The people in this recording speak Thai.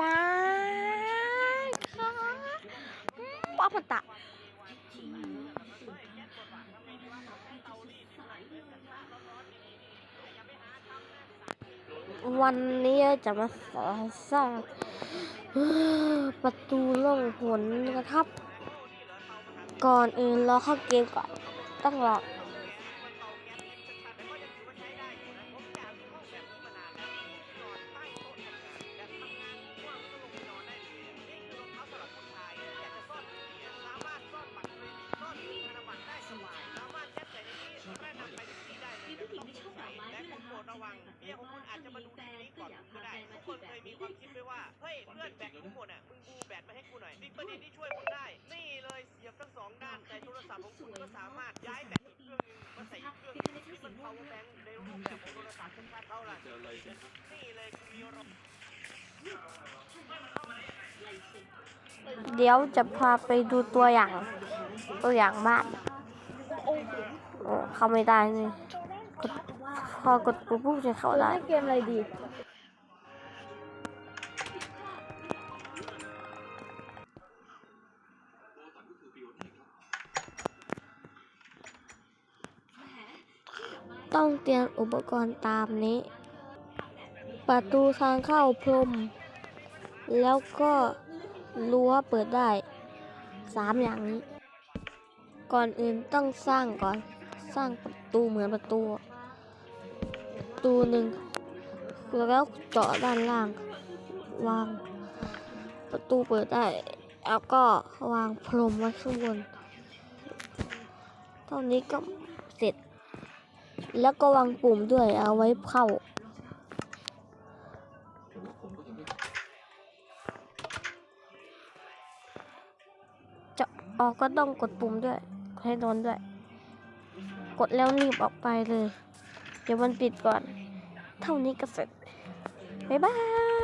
มาค่ะป้าปะตะวันนี้จะมาสอนสร้างประตูล่องหนนะครับ ก่อนอื่นเราเข้าเกมก่อน ต้องรอ ด้วยนะคะระวังเมียของคุณอาจจะมาดูทีนี้ก่อนก็ได้ทุกคนเคยมีความคิดไว้ว่า เฮ้ย เพื่อนแบตกูหมดอะ มึงบูแบตมาให้กูหน่อยนี่ประเด็นที่ช่วยคุณได้ นี่เลยเสียบทั้งสองด้านแต่โทรศัพท์ของคุณก็สามารถย้ายแบตอีกเครื่องนึงมาใส่อีกเครื่องนึงที่มัน power bank ในรูปแบบของโทรศัพท์ชัดๆเอาล่นี่เลยคุณมีรถเดี๋ยวจะพาไปดูตัวอย่าง ตัวอย่างบ้านเข้าไม่ได้เลย อกดปุ๊บปุ๊บจะเข้าได้เล่นเกมอะไรดีต้องเตรียมอุปกรณ์ตามนี้ ประตูทางเข้าพรม แล้วก็รั้วเปิดได้สามอย่างนี้ ก่อนอื่นต้องสร้างก่อน สร้างประตูเหมือนประตูประ ตูหนึ่งแล้วเจาะด้านล่าง วางประตูเปิดได้ แล้วก็วางพรมไว้ข้างบน เท่านี้ก็เสร็จ แล้วก็วางปุ่มด้วยเอาไว้เข้าจะออกก็ต้องกดปุ่มด้วย ให้โดนด้วย กดแล้วรีบออกไปเลย เดี๋ยวมันปิดก่อน เท่านี้ก็เสร็จ บ๊ายบาย